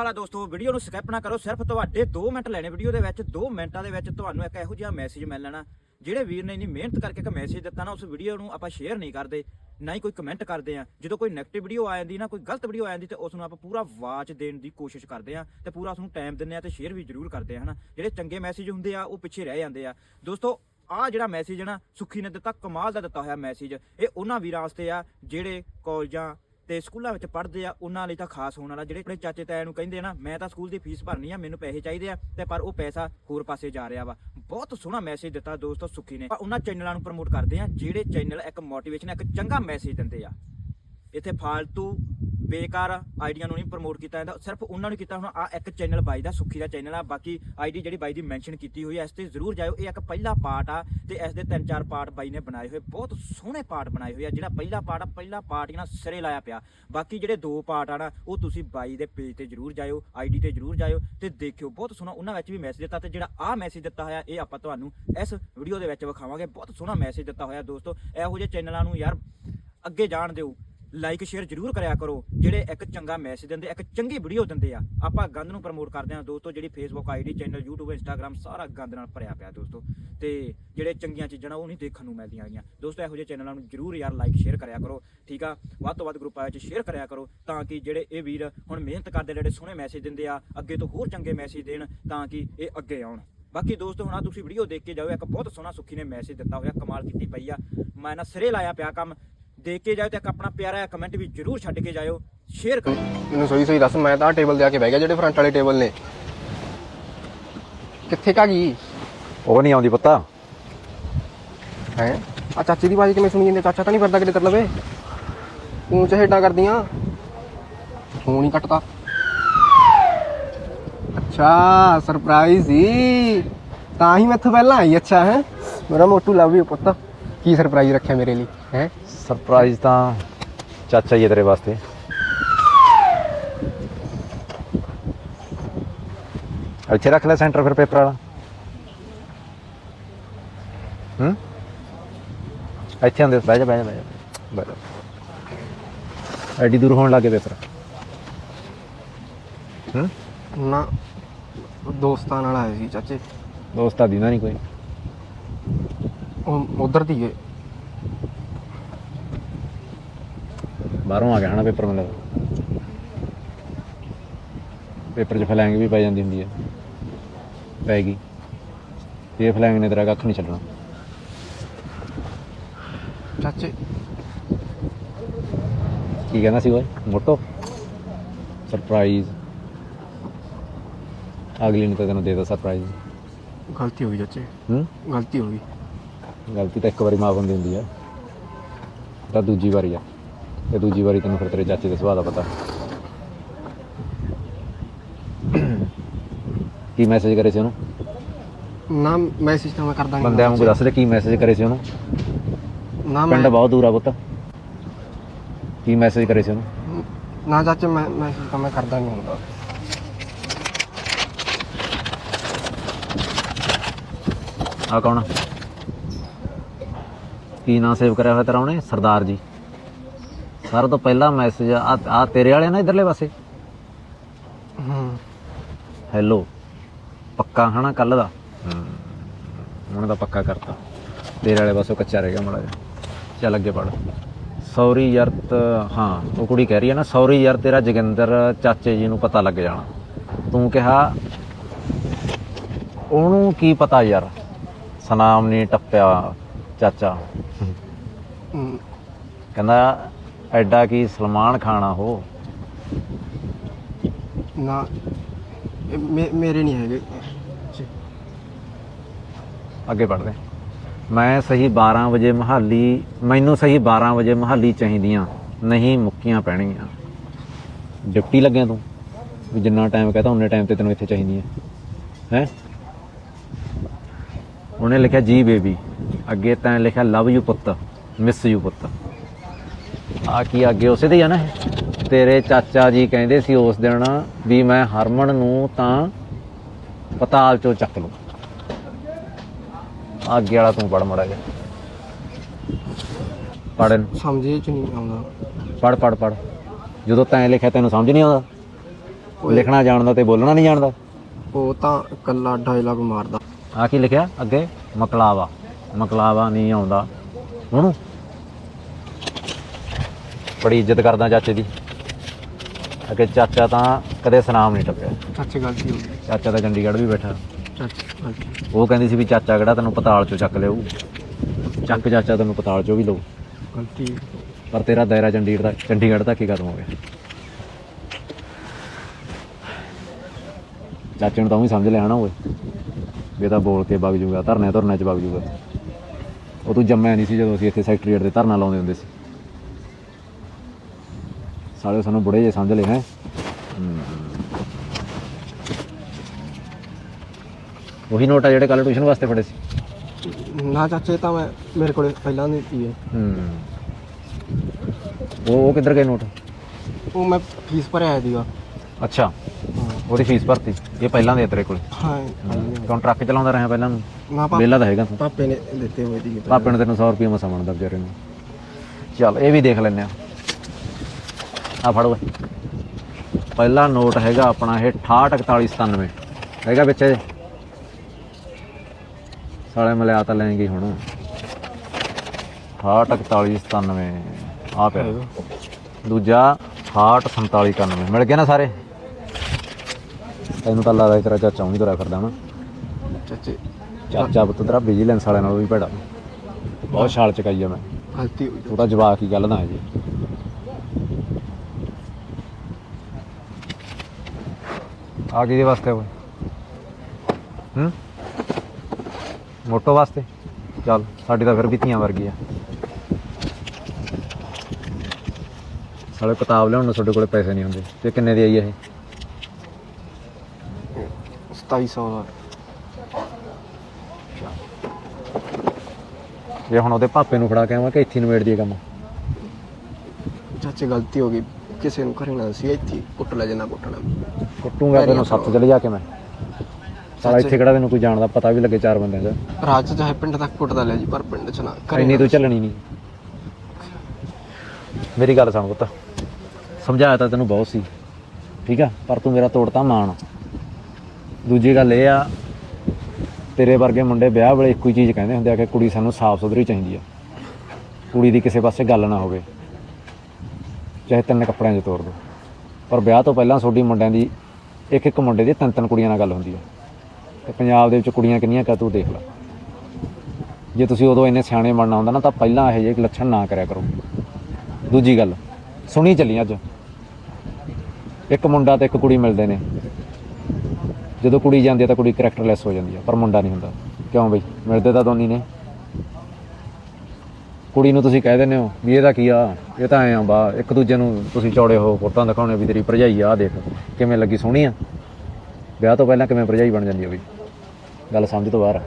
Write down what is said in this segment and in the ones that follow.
ਵਾਲਾ ਦੋਸਤੋ ਵੀਡੀਓ ਨੂੰ ਸਕਿਪ ਨਾ ਕਰੋ, ਸਿਰਫ ਤੁਹਾਡੇ 2 ਮਿੰਟ ਲੈਣੇ ਵੀਡੀਓ ਦੇ ਵਿੱਚ 2 ਮਿੰਟਾਂ ਦੇ ਵਿੱਚ ਤੁਹਾਨੂੰ ਇੱਕ ਇਹੋ ਜਿਹਾ ਮੈਸੇਜ ਮਿਲ ਲੈਣਾ, ਜਿਹੜੇ ਵੀਰ ਨੇ ਇੰਨੀ ਮਿਹਨਤ ਕਰਕੇ ਇੱਕ ਮੈਸੇਜ ਦਿੱਤਾ ਨਾ, ਉਸ ਵੀਡੀਓ ਨੂੰ ਆਪਾਂ ਸ਼ੇਅਰ ਨਹੀਂ ਕਰਦੇ, ਨਾ ਹੀ ਕੋਈ ਕਮੈਂਟ ਕਰਦੇ ਆ ਜਦੋਂ ਕੋਈ ਨੈਗੇਟਿਵ ਵੀਡੀਓ ਆ ਜਾਂਦੀ ਨਾ, ਕੋਈ ਗਲਤ ਵੀਡੀਓ ਆ ਜਾਂਦੀ, ਤੇ ਉਸ ਨੂੰ ਆਪਾਂ ਪੂਰਾ ਵਾਚ ਦੇਣ ਦੀ ਕੋਸ਼ਿਸ਼ ਕਰਦੇ ਆ ਤੇ ਪੂਰਾ ਉਸ ਨੂੰ ਟਾਈਮ ਦਿੰਦੇ ਆ ਤੇ ਸ਼ੇਅਰ ਵੀ ਜ਼ਰੂਰ ਕਰਦੇ ਆ ਹਨਾ? ਜਿਹੜੇ ਚੰਗੇ ਮੈਸੇਜ ਹੁੰਦੇ ਆ, ਉਹ ਪਿੱਛੇ ਰਹਿ ਜਾਂਦੇ ਆ। ਦੋਸਤੋ ਆ ਜਿਹੜਾ ਮੈਸੇਜ ਹੈ ਨਾ, ਸੁੱਖੀ ਨੇ ਦਿੱਤਾ, ਕਮਾਲ ਦਾ ਦਿੱਤਾ ਹੋਇਆ ਮੈਸੇਜ ਇਹ ਉਹਨਾਂ ਵੀਰਾਂ ਵਾਸਤੇ ਆ, ਜਿਹੜੇ ਕਾਲਜਾਂ ਤੇ ਸਕੂਲਾਂ ਵਿੱਚ ਪੜ੍ਹਦੇ ਆ, ਉਹਨਾਂ ਲਈ ਤਾਂ ਖਾਸ ਹੋਣ ਵਾਲਾ ਜਿਹੜੇ ਆਪਣੇ ਚਾਚੇ ਤਾਇਆ ਨੂੰ ਕਹਿੰਦੇ ਆ ਨਾ, ਮੈਂ ਤਾਂ ਸਕੂਲ ਦੀ ਫੀਸ ਭਰਨੀ ਆ, ਮੈਨੂੰ ਪੈਸੇ ਚਾਹੀਦੇ ਆ, ਤੇ ਪਰ ਉਹ ਪੈਸਾ ਹੋਰ ਪਾਸੇ ਜਾ ਰਿਹਾ ਵਾ। ਬਹੁਤ ਸੋਹਣਾ ਮੈਸੇਜ ਦਿੱਤਾ ਦੋਸਤੋ ਸੁੱਖੀ ਨੇ। ਉਹਨਾਂ ਚੈਨਲਾਂ ਨੂੰ ਪ੍ਰਮੋਟ ਕਰਦੇ ਆ, ਜਿਹੜੇ ਚੈਨਲ ਇੱਕ ਮੋਟੀਵੇਸ਼ਨ ਇੱਕ ਚੰਗਾ ਮੈਸੇਜ ਦਿੰਦੇ ਆ। ਇੱਥੇ ਫਾਲਤੂ ਬੇਕਾਰ ਆਈਡੀਆਂ ਨੂੰ ਨਹੀਂ ਪ੍ਰਮੋਟ ਕੀਤਾ ਜਾਂਦਾ, ਸਿਰਫ ਉਹਨਾਂ ਨੂੰ ਕੀਤਾ ਹੁਣ ਆ ਇੱਕ ਚੈਨਲ ਬਾਈ ਦਾ, ਸੁੱਖੀ ਦਾ ਚੈਨਲ ਆ, ਬਾਕੀ ਆਈਡੀ ਜਿਹੜੀ ਬਾਈ ਦੀ ਮੈਂਸ਼ਨ ਕੀਤੀ ਹੋਈ ਹੈ ਇਸ ਤੇ ਜ਼ਰੂਰ ਜਾਇਓ, ਇਹ ਇੱਕ ਪਹਿਲਾ ਪਾਰਟ ਆ, ਤੇ ਇਸ ਦੇ ਤਿੰਨ ਚਾਰ ਪਾਰਟ ਬਾਈ ਨੇ ਬਣਾਏ ਹੋਏ, ਬਹੁਤ ਸੋਹਣੇ ਪਾਰਟ ਬਣਾਏ ਹੋਏ ਆ, ਜਿਹੜਾ ਪਹਿਲਾ ਪਾਰਟ ਆ, ਪਹਿਲਾ ਪਾਰਟ ਇਹਨਾਂ ਸਿਰੇ ਲਾਇਆ ਪਿਆ। ਬਾਕੀ ਜਿਹੜੇ ਦੋ ਪਾਰਟ ਆ ਨਾ, ਉਹ ਤੁਸੀਂ ਬਾਈ ਦੇ ਪੇਜ ਤੇ ਜ਼ਰੂਰ ਜਾਇਓ, ਆਈਡੀ ਤੇ ਜ਼ਰੂਰ ਜਾਇਓ, ਤੇ ਦੇਖਿਓ, ਬਹੁਤ ਸੋਹਣਾ ਉਹਨਾਂ ਵਿੱਚ ਵੀ ਮੈਸੇਜ ਦਿੱਤਾ, ਤੇ ਜਿਹੜਾ ਆ ਮੈਸੇਜ ਦਿੱਤਾ ਹੋਇਆ, ਇਹ ਆਪਾਂ ਤੁਹਾਨੂੰ ਇਸ ਵੀਡੀਓ ਦੇ ਵਿੱਚ ਵਿਖਾਵਾਂਗੇ, ਬਹੁਤ ਸੋਹਣਾ ਮੈਸੇਜ ਦਿੱਤਾ ਹੋਇਆ ਦੋਸਤੋ, ਇਹੋ ਜਿਹੇ ਚੈਨਲਾਂ ਨੂੰ ਯਾਰ ਅੱਗੇ ਜਾਣ ਦਿਓ। ਲਾਈਕ ਸ਼ੇਅਰ ਜਰੂਰ ਕਰਿਆ ਕਰੋ। ਜਿਹੜੇ ਇੱਕ ਚੰਗਾ ਮੈਸੇਜ ਦਿੰਦੇ, ਇੱਕ ਚੰਗੀ ਵੀਡੀਓ ਦਿੰਦੇ ਆ, ਆਪਾਂ ਗੰਦ ਨੂੰ ਪ੍ਰਮੋਟ ਕਰਦੇ ਆ ਦੋਸਤੋ, ਜਿਹੜੀ Facebook ID channel YouTube, Instagram, ਸਾਰਾ ਗੰਦ ਨਾਲ ਭਰਿਆ ਪਿਆ ਦੋਸਤੋ। ਤੇ ਜਿਹੜੇ ਚੰਗੀਆਂ ਚੀਜ਼ਾਂ ਉਹ ਨਹੀਂ ਦੇਖਣ ਨੂੰ ਮਿਲਦੀਆਂ ਆਈਆਂ ਦੋਸਤੋ, ਇਹੋ ਜਿਹੇ ਚੈਨਲਾਂ ਨੂੰ ਜਰੂਰ ਯਾਰ ਲਾਈਕ ਸ਼ੇਅਰ ਕਰਿਆ ਕਰੋ, ਠੀਕ ਆ? ਵੱਧ ਤੋਂ ਵੱਧ ਗਰੁੱਪਾਂ ਵਿੱਚ ਸ਼ੇਅਰ ਕਰਿਆ ਕਰੋ, ਤਾਂ ਕਿ ਜਿਹੜੇ ਇਹ ਵੀਰ ਹੁਣ ਮਿਹਨਤ ਕਰਦੇ, ਜਿਹੜੇ ਸੋਹਣੇ ਮੈਸੇਜ ਦਿੰਦੇ ਆ, ਅੱਗੇ ਤੋਂ ਹੋਰ ਚੰਗੇ ਮੈਸੇਜ ਦੇਣ, ਤਾਂ ਕਿ ਇਹ ਅੱਗੇ ਆਉਣ। ਬਾਕੀ ਦੋਸਤੋ, ਹੁਣ ਆਹ ਤੁਸੀਂ ਵੀਡੀਓ ਦੇਖ ਕੇ ਜਾਓ, ਇੱਕ ਬਹੁਤ ਸੋਹਣਾ, ਸੁੱਖੀ ਨੇ ਮੈਸੇਜ ਦਿੱਤਾ ਹੋਇਆ, ਕਮਾਲ ਕੀਤੀ ਪਈ ਆ। ਮੈਂ ਨਾ ਸਿਰੇ ਲਾਇਆ ਪਿਆ ਕੰਮ ਦੇਖ ਕੇ ਜਾਓ ਤੇ ਇੱਕ ਆਪਣਾ ਪਿਆਰਾ ਕਮੈਂਟ ਵੀ ਜਰੂਰ ਛੱਡ ਕੇ ਜਾਇਓ ਸ਼ੇਅਰ ਕਰੋ। ਮੈਨੂੰ ਸਹੀ ਸਹੀ ਦੱਸ ਮੈਂ ਤਾਂ ਟੇਬਲ ਤੇ ਆ ਕੇ ਬਹਿ ਗਿਆ ਜਿਹੜੇ ਫਰੰਟ ਵਾਲੇ ਟੇਬਲ ਨੇ। ਕਿੱਥੇ ਕਾ ਗਈ? ਉਹ ਨਹੀਂ ਆਉਂਦੀ ਪੁੱਤਾ। ਹੈ? ਆ ਚਾਚੇ ਦੀ ਬਾਜੀ ਕਿਵੇਂ ਸੁਣੀ ਜਾਂਦੇ ਚਾਚਾ ਤਾਂ ਨਹੀਂ ਫਿਰਦਾ ਕਿਤੇ ਤੇਰੇ ਲਵੇ ਤੂੰ ਚਹੇਡਾਂ ਕਰਦੀਆਂ। ਫੋਨ ਹੀ ਕੱਟਦਾ ਅੱਛਾ ਸਰਪ੍ਰਾਈਜ਼ ਸੀ ਤਾਂ ਹੀ ਮੈਥੋਂ ਪਹਿਲਾਂ ਆਈ ਅੱਛਾ ਹੈ? ਮੇਰਾ ਮੋਟੂ ਲਵ ਯੂ ਪੁੱਤ। ਕੀ ਸਰਪ੍ਰਾਈਜ਼ ਰੱਖਿਆ ਮੇਰੇ ਲਈ? ਹੈ? ਸਰਪ੍ਰਾਈਜ਼ ਤਾਂ ਚਾਚਾ ਹੀ ਹੈ ਤੇਰੇ ਵਾਸਤੇ। ਇੱਥੇ ਰੱਖ ਲੈ ਸੈਂਟਰ ਫਿਰ ਪੇਪਰ ਵਾਲਾ। ਹੂੰ? ਇੱਥੇ ਆਂਦੇ ਬਹਿ ਜਾ ਬਹਿ ਜਾ ਬਹਿ ਜਾ। ਬਹਿ ਜਾ। ਐਡੀ ਦੂਰ ਹੋਣ ਲੱਗੇ ਪੇਪਰ ਹੂੰ? ਨਾ ਦੋਸਤਾਂ ਨਾਲ ਆਏ ਸੀ ਚਾਚੇ। ਦੋਸਤਾਂ ਦੀ ਨਾ ਨਹੀਂ ਕੋਈ। ਉਹ ਉਧਰ ਦੀ ਗਏ ਬਾਹਰੋਂ ਆ ਗਿਆ ਹਨਾ ਪੇਪਰ ਮਤਲਬ ਪੇਪਰ 'ਚ ਫਲੈਂਗ ਵੀ ਪੈ ਜਾਂਦੀ ਹੁੰਦੀ ਹੈ ਪੈ ਗਈ ਇਹ ਫਲੈਂਗ ਨੇ ਤੇਰਾ ਕੱਖ ਨਹੀਂ ਛੱਡਣਾ। ਚਾਚੇ। ਕੀ ਕਹਿੰਦਾ ਸੀ ਓਏ? ਮੋਟੋ। ਸਰਪ੍ਰਾਈਜ਼ ਅਗਲੀ ਨੂੰ ਤਾਂ ਤੈਨੂੰ ਦੇ ਦਾਂ ਸਰਪ੍ਰਾਈਜ਼ ਗਲਤੀ ਹੋ ਗਈ ਚਾਚੇ। ਹੂੰ? ਗਲਤੀ ਹੋ ਗਈ। ਗਲਤੀ ਤਾਂ ਇੱਕ ਵਾਰੀ ਮਾਫ ਹੁੰਦੀ ਹੁੰਦੀ ਆ। ਤਾਂ ਦੂਜੀ ਵਾਰੀ ਆ। ਤੇ ਦੂਜੀ ਵਾਰੀ ਤੈਨੂੰ ਫਿਰ ਤੇਰੇ ਚਾਚੇ ਦੇ ਸੁਭਾਅ ਦਾ ਪਤਾ। ਕੀ ਮੈਸੇਜ ਕਰੇ ਸੀ ਉਹਨੂੰ? ਨਾ ਮੈਸੇਜ ਤਾਂ ਮੈਂ ਕਰਦਾ ਨਹੀਂ ਬੰਦਿਆਂ ਨੂੰ ਦੱਸ ਦੇ ਕੀ ਮੈਸੇਜ ਕਰੇ ਸੀ ਉਹਨੂੰ? ਨਾ ਪਿੰਡ ਮੈਂ ਬਹੁਤ ਦੂਰ ਆ ਪੁੱਤ। ਕੀ ਮੈਸੇਜ ਕਰੇ ਸੀ ਉਹਨੂੰ? ਨਾ ਚਾਚੇ ਮੈਂ ਮੈਸੇਜ ਤਾਂ ਮੈਂ ਕਰਦਾ ਨਹੀਂ ਹੁੰਦਾ ਆ ਕੌਣ ਆ? ਕੀ ਨਾਂ ਸੇਵ ਕਰਿਆ ਹੋਇਆ ਤੇਰਾ ਉਹਨੇ? ਸਰਦਾਰ ਜੀ। ਸਾਰਾ ਤੋਂ ਪਹਿਲਾ ਮੈਸੇਜ ਆ ਆ ਤੇਰੇ ਵਾਲੇ ਨਾ ਇਧਰਲੇ ਪਾਸੇ। ਹੂੰ। ਹੈਲੋ ਪੱਕਾ ਹਨਾ ਕੱਲ ਦਾ? ਹੂੰ। ਹੁਣ ਤਾਂ ਪੱਕਾ ਕਰਤਾ। ਤੇਰੇ ਵਾਲੇ ਪਾਸੋਂ ਕੱਚਾ ਰਹਿ ਗਿਆ ਮੜਾ ਜਾ ਚੱਲ ਅੱਗੇ ਪੜ ਸੌਰੀ ਯਾਰ ਹਾਂ ਉਹ ਕੁੜੀ ਕਹਿ ਰਹੀ ਹੈ ਨਾ ਸੌਰੀ ਯਾਰ ਤੇਰਾ ਜੋਗਿੰਦਰ ਚਾਚੇ ਜੀ ਨੂੰ ਪਤਾ ਲੱਗ ਜਾਣਾ। ਤੂੰ ਕਿਹਾ ਉਹਨੂੰ ਕੀ ਪਤਾ ਯਾਰ? ਸਨਾਮ ਨਹੀਂ ਟੱਪਿਆ ਚਾਚਾ। ਕਹਿੰਦਾ ਐਡਾ ਕੀ ਸਲਮਾਨ ਖਾਨ ਆ ਉਹ? ਨਾ ਇਹ ਮੇ- ਮੇਰੇ ਨਹੀਂ ਹੈਗੇ। ਜੀ। ਅੱਗੇ ਪੜਦੇ ਮੈਂ ਸਹੀ 12 ਵਜੇ ਮਹਾਲੀ ਮੈਨੂੰ ਸਹੀ 12 ਵਜੇ ਮਹਾਲੀ ਚਾਹੀਦੀਆਂ ਨਹੀਂ ਮੁੱਕੀਆਂ ਪੈਣਗੀਆਂ। ਡਿਪਟੀ ਲੱਗਿਆ ਤੂੰ? ਵੀ ਜਿੰਨਾ ਟਾਈਮ ਕਹਤਾ ਉਨੇ ਟਾਈਮ ਤੇ ਤੈਨੂੰ ਇੱਥੇ ਚਾਹੀਦੀ ਹੈ ਹੈ? ਉਹਨੇ ਲਿਖਿਆ ਜੀ ਬੇਬੀ ਅੱਗੇ ਤਾਂ ਲਿਖਿਆ ਲਵ ਯੂ ਪੁੱਤ ਮਿਸ ਯੂ ਪੁੱਤ। ਆ ਕੀ ਅੱਗੇ ਉਸੇ ਹੀ ਆ ਨਾ ਇਹ? ਤੇਰੇ ਚਾਚਾ ਜੀ ਕਹਿੰਦੇ ਸੀ ਉਸ ਦਿਨ ਵੀ ਮੈਂ ਹਰਮਨ ਨੂੰ ਤਾਂ ਪਤਾਲ ਚੋਂ ਚੱਕ ਲੂ ਅੱਗੇ ਵਾਲਾ ਤੂੰ ਪੜ ਮੜਾ ਜਾ ਪੜਨ ਸਮਝੇ ਚ ਨਹੀਂ ਆਉਂਦਾ। ਪੜ ਪੜ ਪੜ ਜਦੋਂ ਤੈਂ ਲਿਖਿਆ ਤੈਨੂੰ ਸਮਝ ਨਹੀਂ ਆਉਂਦਾ। ਲਿਖਣਾ ਜਾਣਦਾ ਤੇ ਬੋਲਣਾ ਨਹੀਂ ਜਾਣਦਾ? ਉਹ ਤਾਂ ਕੱਲਾ ਡਾਇਲੌਗ ਮਾਰਦਾ। ਆ ਕੀ ਲਿਖਿਆ? ਅੱਗੇ? ਮਕਲਾਵਾ। ਮਕਲਾਵਾ ਨਹੀਂ ਆਉਂਦਾ। ਉਹਨੂੰ ਬੜੀ ਇੱਜ਼ਤ ਕਰਦਾ ਚਾਚੇ ਦੀ। ਅੱਗੇ ਚਾਚਾ ਤਾਂ ਕਦੇ ਸਨਾਮ ਨਹੀਂ ਟੱਪਿਆ। ਚਾਚੇ ਗਲਤੀ ਹੋ ਗਈ? ਚਾਚਾ ਤਾਂ ਚੰਡੀਗੜ੍ਹ ਵੀ ਬੈਠਾ। ਚਾਚੇ ਗਲਤੀ ਉਹ ਕਹਿੰਦੀ ਸੀ ਵੀ ਚਾਚਾ ਕਿਹੜਾ ਤੈਨੂੰ ਪਤਾਲ ਚੋਂ ਚੱਕ ਲਿਆਊ। ਚੱਕ ਚਾਚਾ ਤੈਨੂੰ ਪਤਾਲ ਚੋਂ ਵੀ ਲਊ। ਗਲਤੀ ਪਰ ਤੇਰਾ ਦਾਇਰਾ ਚੰਡੀਗੜ੍ਹ ਦਾ ਚੰਡੀਗੜ੍ਹ ਤੱਕ ਹੀ ਖਤਮ ਹੋ ਗਿਆ। ਚਾਚੇ ਨੂੰ ਤਾਂ ਵੀ ਸਮਝ ਲਿਆ ਨਾ ਓਏ। ਵੀ ਇਹ ਤਾਂ ਬੋਲ ਕੇ ਵਗ ਜੂਗਾ ਧਰਨੇ ਧਰਨੇ ਚ ਵਗ ਜੂਗਾ। ਉਹ ਤੂੰ ਜੰਮਿਆ ਨਹੀਂ ਸੀ ਜਦੋਂ ਅਸੀਂ ਇੱਥੇ ਸੈਕਟਰੀਏਟ ਦੇ ਧਰਨਾ ਲਾਉਂਦੇ ਹੁੰਦੇ ਸੀ। ਸਾਲੇ ਸਾਨੂੰ ਬੁੜੇ ਜੇ ਸਮਝ ਲਏ ਹੈ। ਉਹੀ ਨੋਟ ਆ ਜਿਹੜੇ ਕੱਲ ਟਿਊਸ਼ਨ ਵਾਸਤੇ ਫੜੇ ਸੀ। ਨਾ ਚਾਚੇ ਤਾਂ ਮੈਂ ਮੇਰੇ ਕੋਲੇ ਪਹਿਲਾਂ ਨਹੀਂ ਹੂੰ। ਉਹ ਉਹ ਕਿੱਧਰ ਗਏ ਨੋਟ? ਉਹ ਮੈਂ ਫੀਸ ਭਰਿਆ ਸੀਗਾ। ਅੱਛਾ। ਉਹਦੀ ਫੀਸ ਭਰਤੀ। ਇਹ ਪਹਿਲਾਂ ਦੇ ਤੇਰੇ ਕੋਲ? ਹਾਂ ਕੌਣ ਟਰੱਕ ਚਲਾਉਂਦਾ ਰਿਹਾ ਪਹਿਲਾਂ ਨੂੰ? ਵਿਹਲਾ ਤਾਂ ਹੈਗਾ ਤੂੰ। ਪਾਪੇ ਨੇ ਦਿੱਤੇ ਹੋਏ ਸੀਗੇ ਪਾਪੇ ਨੇ ਤੈਨੂੰ 100 ਰੁਪਏ ਮਸਾ ਬਣਦਾ ਵਿਚਾਰੇ ਨੂੰ। ਚੱਲ ਇਹ ਵੀ ਦੇਖ ਲੈਨੇ ਆ ਆ ਫੜ ਪਹਿਲਾ ਨੋਟ ਹੈਗਾ ਆਪਣਾ ਇਹ 684197 ਹੈਗਾ ਵਿੱਚ ਸਾਲੇ ਮਿਲਿਆ ਤਾਂ ਲੈਣਗੇ ਹੁਣ। 684197 ਆ ਪਿਆ। ਦੂਜਾ 684791 ਮਿਲ ਗਏ ਨਾ ਸਾਰੇ? ਤੈਨੂੰ ਤਾਂ ਲੱਗਦਾ ਤੇਰਾ ਚਾਚਾ ਵੀ ਤੁਰਿਆ ਫਿਰਦਾ ਨਾ ਚਾਚੇ। ਚਾਚਾ ਪੁੱਤ ਤੇਰਾ ਵਿਜੀਲੈਂਸ ਵਾਲਿਆਂ ਨਾਲ ਵੀ ਭੈੜਾ। ਬਹੁਤ ਛਾਲ ਚਕਾਈ ਆ ਮੈਂ। ਗਲਤੀ ਹੋ ਤੂੰ ਤਾਂ ਜਵਾਕ ਹੀ ਗੱਲ ਨਾ ਜੀ ਆ ਕਿਹਦੇ ਵਾਸਤੇ ਓਏ ਹੂੰ? ਮੋਟੋ ਵਾਸਤੇ? ਚੱਲ ਸਾਡੀ ਤਾਂ ਫਿਰ ਵੀ ਧੀਆਂ ਵਰਗੀ ਆ। ਸਾਲੇ ਕਿਤਾਬ ਲਿਆਉਣ ਨੂੰ ਤੁਹਾਡੇ ਕੋਲੇ ਪੈਸੇ ਨਹੀਂ ਹੁੰਦੇ। ਤੇ ਕਿੰਨੇ ਦੀ ਆਈ ਇਹ? 2700 ਦਾ। ਜੇ ਹੁਣ ਉਹਦੇ ਪਾਪੇ ਨੂੰ ਫੜਾ ਕੇ ਆਵਾਂ ਕਿ ਇੱਥੇ ਨਵੇੜ ਦੀਏ ਕੰਮ? ਚਾਚੇ ਗਲਤੀ ਹੋ ਗਈ। ਕਿਸੇ ਨੂੰ ਘਰੇ ਨਾ ਸੀ ਇੱਥੇ ਕੁੱਟ ਲੈ ਜਨਾ ਕੁੱਟਣਾ। ਕੁੱਟੂਗਾ ਤੈਨੂੰ ਸੱਤ ਚਲੇ ਜਾ ਕੇ ਮੈਂ। ਸਾਲਾ ਇੱਥੇ ਕਿਹੜਾ ਤੈਨੂੰ ਕੋਈ ਜਾਣਦਾ ਪਤਾ ਵੀ ਲੱਗੇ ਚਾਰ ਬੰਦਿਆਂ ਦਾ। ਰਾਜ ਚਾਹੇ ਪਿੰਡ ਤੱਕ ਕੁੱਟਦਾ ਲਿਆ ਜੀ ਪਰ ਪਿੰਡ ਚ ਨਾ ਘਰੇ ਇੰਨੀ। ਤੂੰ ਚੱਲਣੀ ਨਹੀਂ। ਮੇਰੀ ਗੱਲ ਸੁਣ ਪੁੱਤ। ਸਮਝਾਇਆ ਤਾਂ ਤੈਨੂੰ ਬਹੁਤ ਸੀ। ਠੀਕ ਆ ਪਰ ਤੂੰ ਮੇਰਾ ਤੋੜਤਾ ਮਾਣ। ਦੂਜੀ ਗੱਲ ਇਹ ਆ ਤੇਰੇ ਵਰਗੇ ਮੁੰਡੇ ਵਿਆਹ ਵੇਲੇ ਇੱਕੋ ਹੀ ਚੀਜ਼ ਕਹਿੰਦੇ ਹੁੰਦੇ ਆ ਕਿ ਕੁੜੀ ਸਾਨੂੰ ਸਾਫ਼ ਸੁਥਰੀ ਚਾਹੀਦੀ ਆ। ਕੁੜੀ ਦੀ ਕਿਸੇ ਪਾਸੇ ਗੱਲ ਨਾ ਹੋਵੇ। ਚਾਹੇ ਤਿੰਨ ਕੱਪੜਿਆਂ 'ਚ ਤੋੜ ਦੋ। ਪਰ ਵਿਆਹ ਤੋਂ ਪਹਿਲਾਂ ਤੁਹਾਡੀ ਮੁੰਡਿਆਂ ਦੀ ਇੱਕ ਇੱਕ ਮੁੰਡੇ ਦੀ ਤਿੰਨ ਤਿੰਨ ਕੁੜੀਆਂ ਨਾਲ ਗੱਲ ਹੁੰਦੀ ਹੈ ਤੇ ਪੰਜਾਬ ਦੇ ਵਿੱਚ ਕੁੜੀਆਂ ਕਿੰਨੀਆਂ ਕਾ ਤੂੰ ਦੇਖ ਲੈ। ਜੇ ਤੁਸੀਂ ਉਦੋਂ ਇੰਨੇ ਸਿਆਣੇ ਬਣਨਾ ਹੁੰਦਾ ਨਾ ਤਾਂ ਪਹਿਲਾਂ ਇਹੋ ਜਿਹੇ ਲੱਛਣ ਨਾ ਕਰਿਆ ਕਰੋ। ਦੂਜੀ ਗੱਲ, ਸੁਣੀ ਚੱਲੀ ਅੱਜ। ਇੱਕ ਮੁੰਡਾ ਤੇ ਇੱਕ ਕੁੜੀ ਮਿਲਦੇ ਨੇ। ਜਦੋਂ ਕੁੜੀ ਜਾਂਦੀ ਹੈ ਤਾਂ ਕੁੜੀ ਕਰੈਕਟਰਲੈਸ ਹੋ ਜਾਂਦੀ ਹੈ ਪਰ ਮੁੰਡਾ ਨਹੀਂ ਹੁੰਦਾ। ਕਿਉਂ ਬਈ? ਮਿਲਦੇ ਤਾਂ ਦੋਨੀ ਨੇ। ਕੁੜੀ ਨੂੰ ਤੁਸੀਂ ਕਹਿ ਦਿੰਦੇ ਹੋ ਵੀ ਇਹਦਾ ਕੀ ਆ? ਇਹ ਤਾਂ ਐਂ ਆ, ਬਾ, ਇੱਕ ਦੂਜੇ ਨੂੰ ਤੁਸੀਂ ਚੌੜੇ ਹੋ, ਫੋਟੋਆਂ ਦਿਖਾਉਣੇ ਵੀ ਤੇਰੀ ਭਰਜਾਈ ਆ ਆਹ ਦੇਖ, ਕਿਵੇਂ ਲੱਗੀ ਸੋਹਣੀ ਆ? ਵਿਆਹ ਤੋਂ ਪਹਿਲਾਂ ਕਿਵੇਂ ਭਰਜਾਈ ਬਣ ਜਾਂਦੀ ਹੈ ਬਈ ਗੱਲ ਸਮਝ ਤੋਂ ਬਾਹਰ ਆ।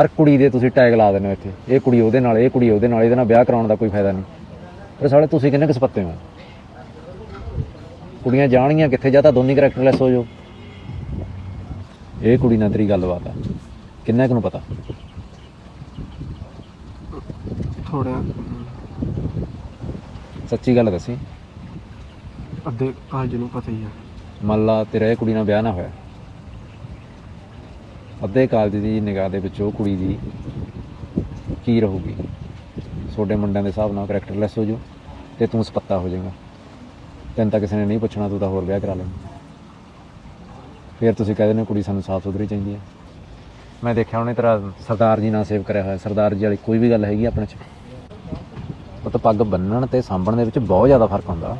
ਹਰ ਕੁੜੀ ਦੇ ਤੁਸੀਂ ਟੈਗ ਲਾ ਦਿੰਦੇ ਹੋ ਇੱਥੇ। ਇਹ ਕੁੜੀ ਉਹਦੇ ਨਾਲ, ਇਹ ਕੁੜੀ ਉਹਦੇ ਨਾਲ, ਇਹਦੇ ਨਾਲ ਵਿਆਹ ਕਰਾਉਣ ਦਾ ਕੋਈ ਫਾਇਦਾ ਨਹੀਂ। ਪਰ ਸਾਲੇ ਤੁਸੀਂ ਕਿੰਨੇ ਕਿਸਪੱਤੇ ਹੋ? ਕੁੜੀਆਂ ਜਾਣਗੀਆਂ ਕਿੱਥੇ, ਜਾਂ ਤਾਂ ਦੋਨੀ ਕਰੈਕਟਰਲੈਸ ਹੋ ਜਾਓ। ਇਹ ਕੁੜੀ ਨਾਲ ਤੇਰੀ ਗੱਲਬਾਤ ਆ। ਕਿੰਨਾ ਕੁ ਨੂੰ ਪਤਾ? ਥੋੜ੍ਹਾ। ਸੱਚੀ ਗੱਲ ਦੱਸੀ। ਅੱਧੇ ਕਾਲਜ ਨੂੰ ਪਤਾ ਹੀ ਆ। ਮੰਨ ਲਾ ਤੇਰਾ ਇਹ ਕੁੜੀ ਨਾਲ ਵਿਆਹ ਨਾ ਹੋਇਆ। ਅੱਧੇ ਕਾਲਜ ਦੀ ਨਿਗਾਹ ਦੇ ਵਿੱਚ ਉਹ ਕੁੜੀ ਦੀ ਕੀ ਰਹੂਗੀ? ਛੋਟੇ ਮੁੰਡਿਆਂ ਦੇ ਹਿਸਾਬ ਨਾਲ ਕਰੈਕਟਰਲੈਸ ਹੋ ਜਾਊ ਤੇ ਤੂੰ ਸਪੱਤਾ ਹੋ ਜਾਏਗਾ। ਤੈਨੂੰ ਤਾਂ ਕਿਸੇ ਨੇ ਨਹੀਂ ਪੁੱਛਣਾ ਤੂੰ ਤਾਂ ਹੋਰ ਵਿਆਹ ਕਰਾ ਲੈ ਫਿਰ ਤੁਸੀਂ ਕਹਿੰਦੇ ਨੇ ਕੁੜੀ ਸਾਨੂੰ ਸਾਫ਼ ਸੁਥਰੀ ਚਾਹੀਦੀ ਹੈ। ਮੈਂ ਦੇਖਿਆ ਉਹਨੇ ਤੇਰਾ ਸਰਦਾਰ ਜੀ ਨਾਲ ਸੇਵ ਕਰਿਆ ਹੋਇਆ। ਸਰਦਾਰ ਜੀ ਵਾਲੀ ਕੋਈ ਵੀ ਗੱਲ ਹੈਗੀ ਆ ਆਪਣੇ ਚ। ਉਹ ਤਾਂ ਪੱਗ ਬੰਨਣ ਤੇ ਸਾਂਭਣ ਦੇ ਵਿੱਚ ਬਹੁਤ ਜ਼ਿਆਦਾ ਫ਼ਰਕ ਹੁੰਦਾ।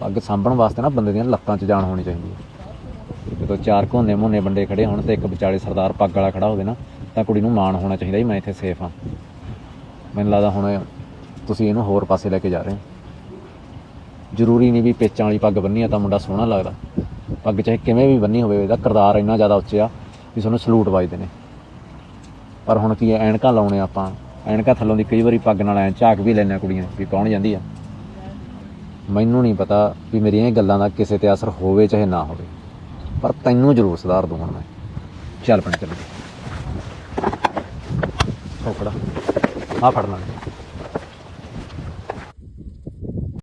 ਪੱਗ ਸਾਂਭਣ ਵਾਸਤੇ ਨਾ ਬੰਦੇ ਦੀਆਂ ਲੱਤਾਂ 'ਚ ਜਾਣ ਹੋਣੀ ਚਾਹੀਦੀ ਹੈ। ਜਦੋਂ ਚਾਰ ਘੋਨੇ ਮੋਨੇ ਬੰਦੇ ਖੜੇ ਹੋਣ ਤੇ ਇੱਕ ਵਿਚਾਲੇ ਸਰਦਾਰ ਪੱਗ ਵਾਲਾ ਖੜਾ ਹੋਵੇ ਨਾ, ਤਾਂ ਕੁੜੀ ਨੂੰ ਮਾਣ ਹੋਣਾ ਚਾਹੀਦਾ ਵੀ ਮੈਂ ਇੱਥੇ ਸੇਫ ਹਾਂ। ਮੈਨੂੰ ਲੱਗਦਾ ਹੁਣ ਤੁਸੀਂ ਇਹਨੂੰ ਹੋਰ ਪਾਸੇ ਲੈ ਕੇ ਜਾ ਰਹੇ ਹੋ। ਜ਼ਰੂਰੀ ਨਹੀਂ ਵੀ ਪੇਚਾਂ ਵਾਲੀ ਪੱਗ ਬੰਨੀ ਆ ਤਾਂ ਮੁੰਡਾ ਸੋਹਣਾ ਲੱਗਦਾ। ਪੱਗ ਚਾਹੇ ਕਿਵੇਂ ਵੀ ਬੰਨੀ ਹੋਵੇ, ਇਹਦਾ ਕਿਰਦਾਰ ਇੰਨਾ ਜ਼ਿਆਦਾ ਉੱਚਾ ਵੀ ਤੁਹਾਨੂੰ ਸਲੂਟ ਵੱਜਦੇ ਨੇ। ਪਰ ਹੁਣ ਕੀ ਹੈ, ਐਨਕਾਂ ਲਾਉਣੇ ਆਪਾਂ। ਐਨਕਾਂ ਥੱਲੋਂ ਦੀ ਕਈ ਵਾਰੀ ਪੱਗ ਨਾਲ ਐਂ ਝਾਕ ਵੀ ਲੈਂਦੇ ਆ ਕੁੜੀਆਂ ਵੀ ਕੌਣ ਜਾਂਦੀ ਆ। ਮੈਨੂੰ ਨਹੀਂ ਪਤਾ ਵੀ ਮੇਰੀਆਂ ਇਹ ਗੱਲਾਂ ਦਾ ਕਿਸੇ ਤੇ ਅਸਰ ਹੋਵੇ ਚਾਹੇ ਨਾ ਹੋਵੇ। ਪਰ ਤੈਨੂੰ ਜ਼ਰੂਰ ਸੁਧਾਰ ਦੂੰ ਹੁਣ ਮੈਂ। ਚੱਲ ਪਿੰਡ ਚੱਲੀਏ ਸੌਕੜਾ ਆ ਫੜਨਾ